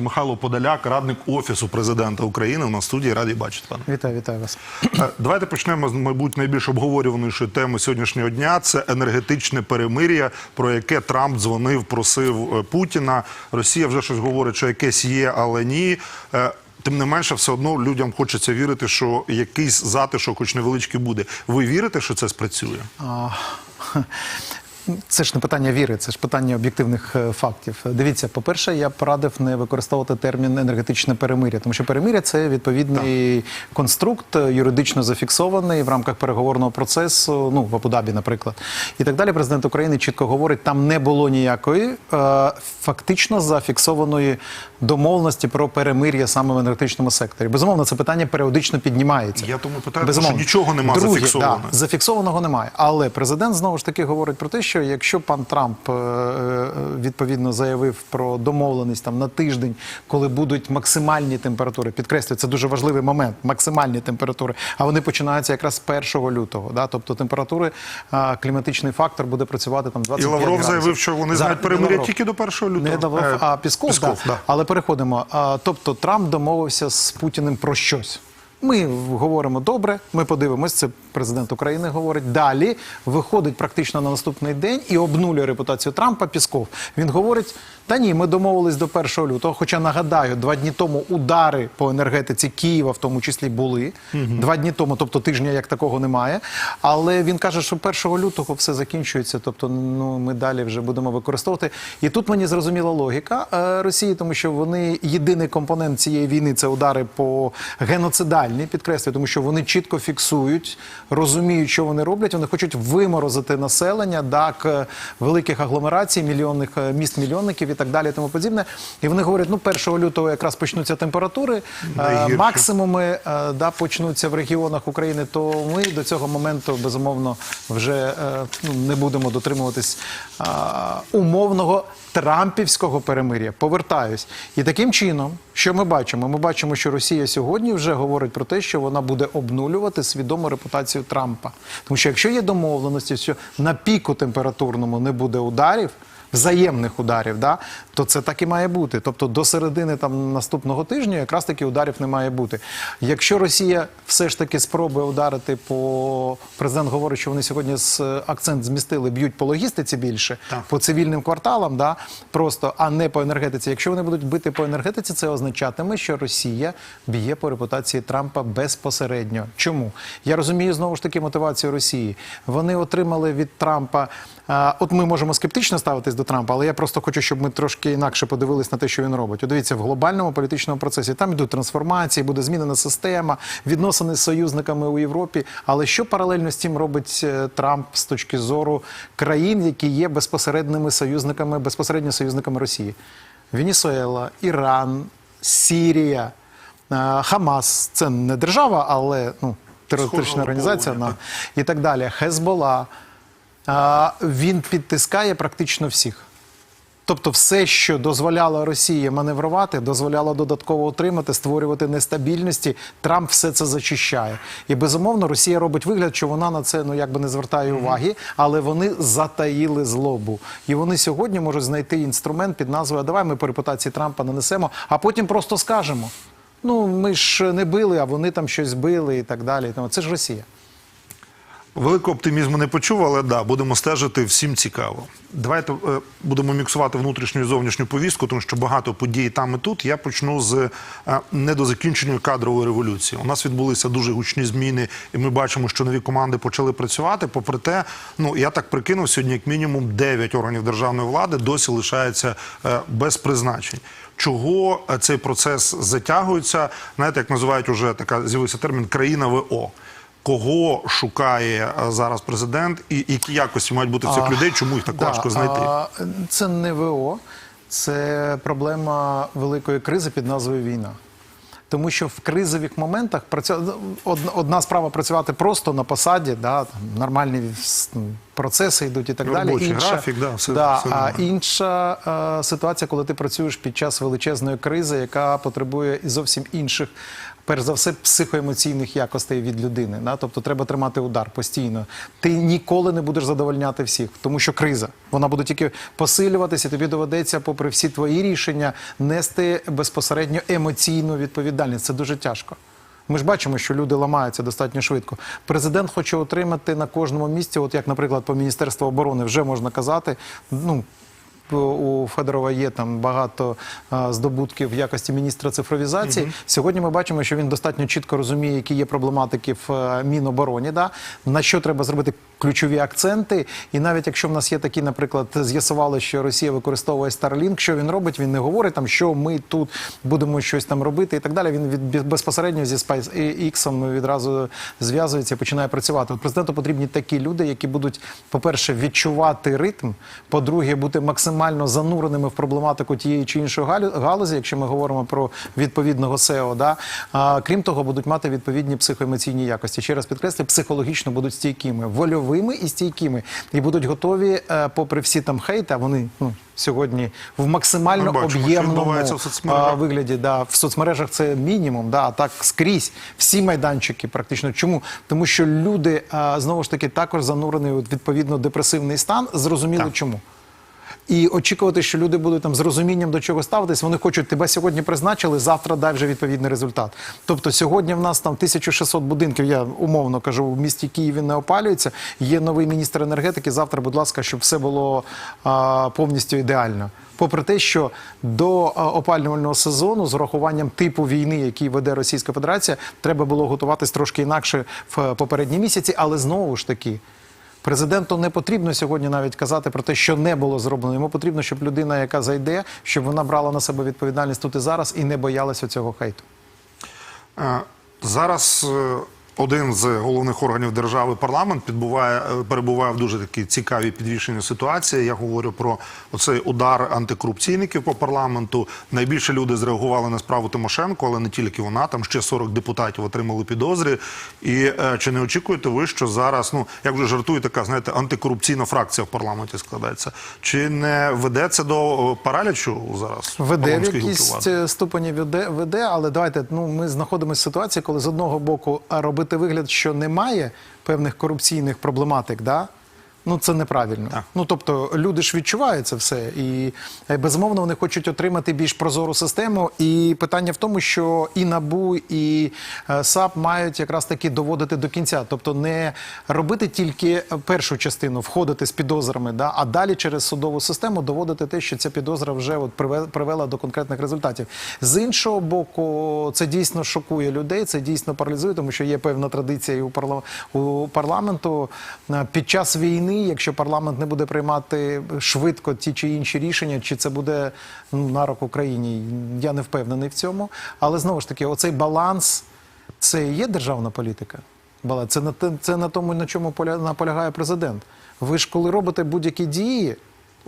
Михайло Подоляк, радник офісу президента України. У нас в студії раді бачити пане. Вітаю, вітаю вас. Е, Давайте почнемо з, мабуть, найбільш обговорюванішої теми сьогоднішнього дня. Це енергетичне перемир'я, про яке Трамп дзвонив, просив е, Путіна. Росія вже щось говорить, що якесь є, але ні. Е, Тим не менше, все одно людям хочеться вірити, що якийсь затишок, хоч невеличкий, буде. Ви вірите, що це спрацює? Це ж не питання віри, це ж питання об'єктивних е, фактів. Дивіться, по-перше, я б радив не використовувати термін енергетичне перемир'я, тому що перемир'я це відповідний конструкт, е, юридично зафіксований в рамках переговорного процесу, ну в Абу-Дабі, наприклад. І так далі. Президент України чітко говорить, там не було ніякої е, фактично зафіксованої домовленості про перемир'я саме в енергетичному секторі. Безумовно, це питання періодично піднімається. Я тому питаю, що нічого нема Друге, зафіксованого. Да, зафіксованого немає. Але президент знову ж таки говорить про те, що якщо пан Трамп е, е, відповідно заявив про домовленість там на тиждень, коли будуть максимальні температури, підкреслюю, це дуже важливий момент. Максимальні температури, а вони починаються якраз з 1 лютого. Да? Тобто температури, кліматичний фактор буде працювати там І Лавров градусів. заявив, що вони За- знають перемир'я тільки до 1 лютого. Не Лавров, Е, а Пісков, Пісков, да. да. Але переходимо. Тобто Трамп домовився з Путіним про щось. Ми говоримо добре, ми подивимось, це президент України говорить. Далі виходить практично на наступний день і обнулює репутацію Трампа Пісков. Він говорить: та ні, ми домовились до 1 лютого. Хоча нагадаю, два дні тому удари по енергетиці Києва, в тому числі, були два дні тому, тобто тижня як такого немає. Але він каже, що 1 лютого все закінчується. Тобто, ну ми далі вже будемо використовувати. І тут мені зрозуміла логіка е, Росії, тому що вони єдиний компонент цієї війни це удари по геноцидальні, підкреслюю, тому що вони чітко фіксують, розуміють, що вони роблять. Вони хочуть виморозити населення, так е, великих агломерацій, мільйонних е, міст мільйонників і так далі, і тому подібне. І вони говорять, ну 1 лютого якраз почнуться температури, е, Найгірше. максимуми е, да, почнуться в регіонах України, то ми до цього моменту безумовно вже е, ну, не будемо дотримуватись умовного трампівського перемир'я. Повертаюсь. І таким чином, що ми бачимо? Ми бачимо, що Росія сьогодні вже говорить про те, що вона буде обнулювати свідому репутацію Трампа. Тому що якщо є домовленості, що на піку температурному не буде ударів. Взаємних ударів, да, то це так і має бути. Тобто до середини там наступного тижня якраз таки ударів не має бути. Якщо Росія все ж таки спробує ударити по президент говорить, що вони сьогодні з акцент змістили, б'ють по логістиці більше, Так. по цивільним кварталам, да, просто, а не по енергетиці. Якщо вони будуть бити по енергетиці, це означатиме, що Росія б'є по репутації Трампа безпосередньо. Чому? Я розумію знову ж таки мотивацію Росії. Вони отримали від Трампа. От ми можемо скептично ставитись до Трампа, але я просто хочу, щоб ми трошки інакше подивились на те, що він робить. От дивіться, в глобальному політичному процесі там йдуть трансформації, буде змінена система, відносини з союзниками у Європі. Але що паралельно з цим робить е, Трамп з точки зору країн, які є безпосередніми союзниками, безпосередньо союзниками Росії? Венесуела, Іран, Сірія, е, Хамас це не держава, але ну, терористична організація вона, і так далі. Хезбола. А, він підтискає практично всіх. Тобто, все, що дозволяло Росії маневрувати, дозволяло додатково отримати, створювати нестабільності, Трамп все це зачищає. І безумовно, Росія робить вигляд, що вона на це ну якби не звертає уваги, але вони затаїли злобу. І вони сьогодні можуть знайти інструмент під назвою Давай ми по репутації Трампа нанесемо, а потім просто скажемо. Ну, ми ж не били, а вони там щось били і так далі. Тому Це ж Росія. Великого оптимізму не почув, але да, будемо стежити, всім цікаво. Давайте е, будемо міксувати внутрішню і зовнішню повістку, тому що багато подій там і тут. Я почну з е, недозакінченої кадрової революції. У нас відбулися дуже гучні зміни, і ми бачимо, що нові команди почали працювати. Попри те, ну я так прикинув, сьогодні як мінімум 9 органів державної влади досі лишаються е, без призначень. Чого е, цей процес затягується? Знаєте, як називають уже така з'явився термін країна ВО. Кого шукає е, зараз президент, і які якості мають бути в цих А, людей? Чому їх так да, важко знайти? а, Це не ВО, це проблема великої кризи під назвою війна. Тому що в кризових моментах працю... одна справа працювати просто на посаді, да, там, нормальні процеси йдуть і так далі. Робочий графік, да, все- да, все а інша е, ситуація, коли ти працюєш під час величезної кризи, яка потребує і зовсім інших перш за все, психоемоційних якостей від людини. Да? Тобто треба тримати удар постійно. Ти ніколи не будеш задовольняти всіх, тому що криза. Вона буде тільки посилюватися, тобі доведеться, попри всі твої рішення, нести безпосередньо емоційну відповідальність. Це дуже тяжко. Ми ж бачимо, що люди ламаються достатньо швидко. Президент хоче отримати на кожному місці, от як, наприклад, по Міністерству оборони вже можна казати, ну. У Федорова є там багато здобутків в якості міністра цифровізації. Сьогодні ми бачимо, що він достатньо чітко розуміє, які є проблематики в е, Мінобороні, да? на що треба зробити ключові акценти. І навіть якщо в нас є такі, наприклад, з'ясували, що Росія використовує Starlink, що він робить, він не говорить там, що ми тут будемо щось там робити і так далі. Він від безпосередньо зі SpaceX відразу зв'язується і починає працювати. От президенту потрібні такі люди, які будуть, по-перше, відчувати ритм, по-друге, бути максимально зануреними в проблематику тієї чи іншої галузі, якщо ми говоримо про відповідного SEO, да? а, крім того, будуть мати відповідні психоемоційні якості. Ще раз підкреслю, психологічно будуть стійкими, вольовими і стійкими, і будуть готові, е, попри всі там хейти, а вони ну, сьогодні в максимально об'ємному відбувається в а, вигляді. Да, в соцмережах це мінімум, да, а так скрізь всі майданчики практично. Чому? Тому що люди а, знову ж таки також занурені у відповідно депресивний стан. Зрозуміло Так. чому. І очікувати, що люди будуть там з розумінням до чого ставитись, вони хочуть тебе сьогодні призначили, завтра дай вже відповідний результат. Тобто сьогодні в нас там 1600 будинків, я умовно кажу, в місті Києві не опалюється. Є новий міністр енергетики. Завтра, будь ласка, щоб все було а, повністю ідеально. Попри те, що до опалювального сезону з урахуванням типу війни, який веде Російська Федерація, треба було готуватись трошки інакше в е, попередні місяці, але знову ж таки. Президенту не потрібно сьогодні навіть казати про те, що не було зроблено. Йому потрібно, щоб людина, яка зайде, щоб вона брала на себе відповідальність тут і зараз і не боялася цього хейту. Е, Зараз е, один з головних органів держави парламент підбуває, е, перебуває в дуже такій цікавій підвішеній ситуації. Я говорю про оцей удар антикорупційників по парламенту. Найбільше люди зреагували на справу Тимошенко, але не тільки вона. Там ще 40 депутатів отримали підозри. І е, чи не очікуєте ви, що зараз, ну як вже жартує, така знаєте, антикорупційна фракція в парламенті складається? Чи не веде це до е, паралічу зараз? Веде в влади? е, ступені веде, веде, але давайте ну ми знаходимося в ситуації, коли з одного боку а, робити вигляд, що немає певних корупційних проблематик, да? Ну це неправильно. Так. Ну тобто люди ж відчувають це все, і е, безумовно вони хочуть отримати більш прозору систему. І питання в тому, що і НАБУ, і е, САП мають якраз таки доводити до кінця, тобто не робити тільки першу частину, входити з підозрами, да, а далі через судову систему доводити те, що ця підозра вже от приве- привела до конкретних результатів. З іншого боку, це дійсно шокує людей, це дійсно паралізує, тому що є певна традиція і у, парламенту е, під час війни, якщо парламент не буде приймати швидко ті чи інші рішення, чи це буде ну, на руку Україні, я не впевнений в цьому. Але знову ж таки, оцей баланс це і є державна політика. Це на це на тому, на чому поля- наполягає президент. Ви ж коли робите будь-які дії.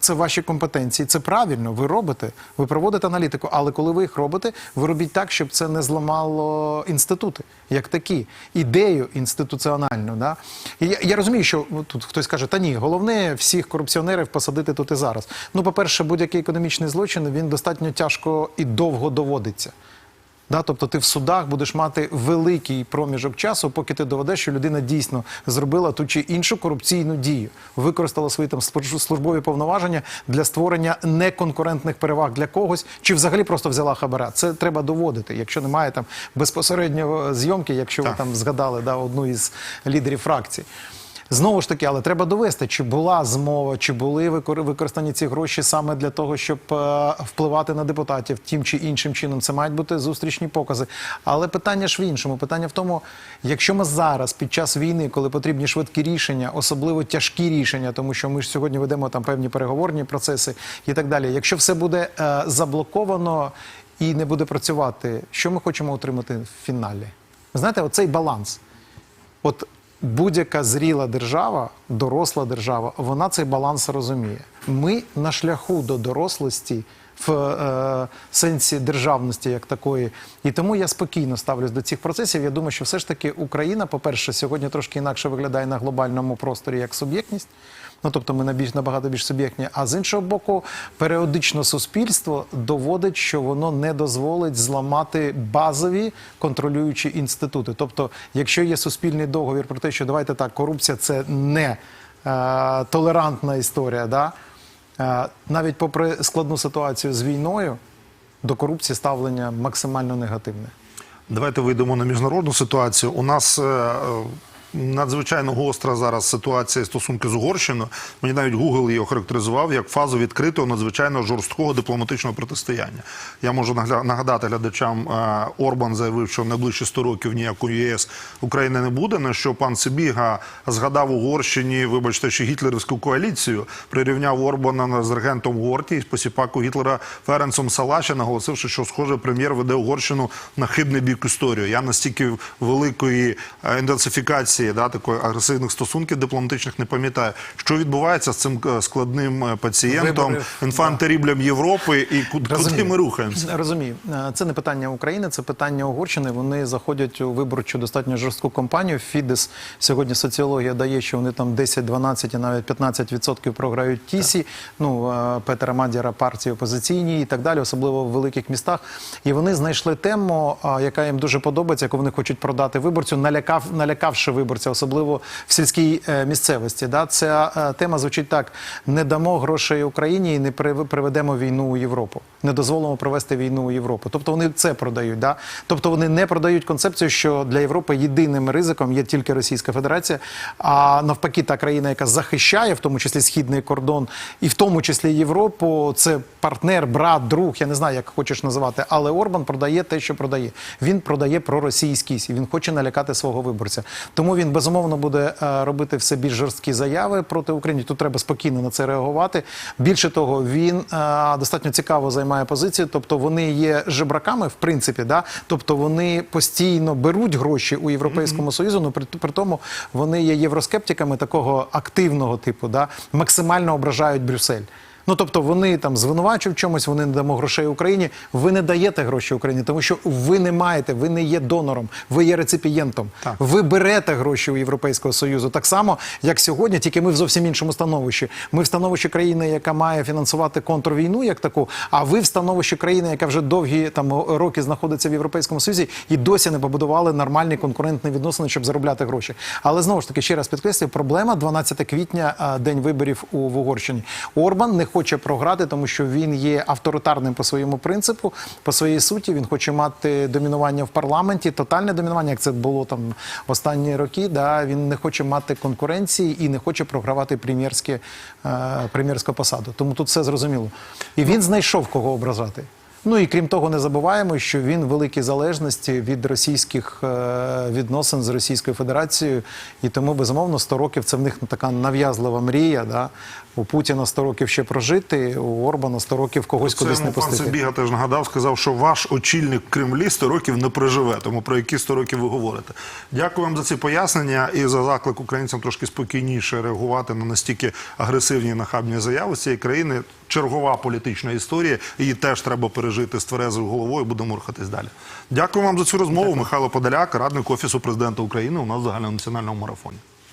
Це ваші компетенції, це правильно. Ви робите, ви проводите аналітику. Але коли ви їх робите, ви робіть так, щоб це не зламало інститути, як такі, ідею інституціональну. Да? І я, я розумію, що тут хтось каже, та ні, головне всіх корупціонерів посадити тут і зараз. Ну, по-перше, будь-який економічний злочин він достатньо тяжко і довго доводиться. Да, тобто ти в судах будеш мати великий проміжок часу, поки ти доведеш, що людина дійсно зробила ту чи іншу корупційну дію, використала свої там служ- службові повноваження для створення неконкурентних переваг для когось, чи взагалі просто взяла хабара. Це треба доводити. Якщо немає там безпосередньо зйомки, якщо ви там згадали да, одну із лідерів фракцій. Знову ж таки, але треба довести, чи була змова, чи були використані ці гроші саме для того, щоб е, впливати на депутатів тим чи іншим чином. Це мають бути зустрічні покази. Але питання ж в іншому. Питання в тому, якщо ми зараз під час війни, коли потрібні швидкі рішення, особливо тяжкі рішення, тому що ми ж сьогодні ведемо там певні переговорні процеси і так далі. Якщо все буде е, заблоковано і не буде працювати, що ми хочемо отримати в фіналі? Знаєте, оцей баланс. От будь-яка зріла держава, доросла держава, вона цей баланс розуміє. Ми на шляху до дорослості в е, сенсі державності як такої. І тому я спокійно ставлюсь до цих процесів. Я думаю, що все ж таки Україна, по-перше, сьогодні трошки інакше виглядає на глобальному просторі як суб'єктність. Ну, тобто ми набільш набагато більш суб'єктні. А з іншого боку, періодично суспільство доводить, що воно не дозволить зламати базові контролюючі інститути. Тобто, якщо є суспільний договір про те, що давайте так, корупція це не е, толерантна історія, да? Навіть попри складну ситуацію з війною, до корупції ставлення максимально негативне. Давайте вийдемо на міжнародну ситуацію. У нас е, надзвичайно гостра зараз ситуація стосунки з Угорщиною. Мені навіть Google її охарактеризував як фазу відкритого надзвичайно жорсткого дипломатичного протистояння. Я можу нагадати глядачам, е, Орбан заявив, що найближчі 100 років ніякої ЄС України не буде. На що пан Сибіга згадав Угорщині, вибачте, що гітлерівську коаліцію прирівняв Орбана з регентом Горті і посіпаку Гітлера Ференцом Салаші, наголосивши, що схоже прем'єр веде Угорщину на хибний бік історію. Я настільки великої е, інтенсифікації да, такої агресивних стосунків дипломатичних не пам'ятаю. Що відбувається з цим е, складним е, пацієнтом, Виборів, інфантеріблем Європи, і куди, Розумію. ми рухаємося? Розумію, Е, це не питання України, це питання Угорщини. Вони заходять у виборчу достатньо жорстку кампанію. Фідес сьогодні соціологія дає, що вони там 10, 12 і навіть 15% програють тісі. Ну е, Петера Мадяра партії опозиційні і так далі, особливо в великих містах. І вони знайшли тему, яка їм дуже подобається, яку вони хочуть продати виборцю, налякав, налякавши виборця, особливо в сільській е, місцевості. Да? Ця е, тема звучить так: не дамо грошей Україні і не приведемо війну у Європу. Не дозволимо провести війну у Європу. Тобто вони це продають. Да? Тобто вони не продають концепцію, що для Європи єдиним ризиком є тільки Російська Федерація. А навпаки, та країна, яка захищає, в тому числі східний кордон, і в тому числі Європу, це партнер, брат, друг. Я не знаю, як хочеш називати, але Орбан продає те, що продає. Він продає проросійськість, і він хоче налякати свого виборця. Тому він безумовно буде е, робити все більш жорсткі заяви проти України. Тут треба спокійно на це реагувати. Більше того, він е, достатньо цікаво займає позицію. Тобто вони є жебраками, в принципі, да? тобто вони постійно беруть гроші у Європейському Союзу, ну при, при тому вони є євроскептиками такого активного типу, да? максимально ображають Брюссель. Ну тобто вони там звинувачують в чомусь, вони не дамо грошей Україні. Ви не даєте гроші Україні, тому що ви не маєте, ви не є донором, ви є реципієнтом. Так. Ви берете гроші у Європейського союзу так само, як сьогодні, тільки ми в зовсім іншому становищі. Ми в становищі країни, яка має фінансувати контрвійну, як таку. А ви в становищі країни, яка вже довгі там роки знаходиться в Європейському Союзі і досі не побудували нормальні конкурентні відносини, щоб заробляти гроші. Але знову ж таки, ще раз підкреслюю, проблема 12 квітня, день виборів у Угорщині. Орбан не хоче програти, тому що він є авторитарним по своєму принципу, по своїй суті. Він хоче мати домінування в парламенті, тотальне домінування, як це було там останні роки. Да, він не хоче мати конкуренції і не хоче програвати е, прем'єрську посаду. Тому тут все зрозуміло. І він знайшов кого ображати. Ну і крім того, не забуваємо, що він в великій залежності від російських е, відносин з Російською Федерацією, і тому безумовно 100 років це в них така нав'язлива мрія. Да? У Путіна 100 років ще прожити, у Орбана 100 років когось Це кудись не пустити. Сибіга теж нагадав, сказав, що ваш очільник в Кремлі 100 років не проживе. Тому про які 100 років ви говорите? Дякую вам за ці пояснення і за заклик українцям трошки спокійніше реагувати на настільки агресивні нахабні заяви цієї країни. Чергова політична історія. Її теж треба пережити з тверезою головою. Будемо рухатись далі. Дякую вам за цю розмову. Михайло Подоляк, радник офісу президента України. У нас в загальнонаціональному марафоні.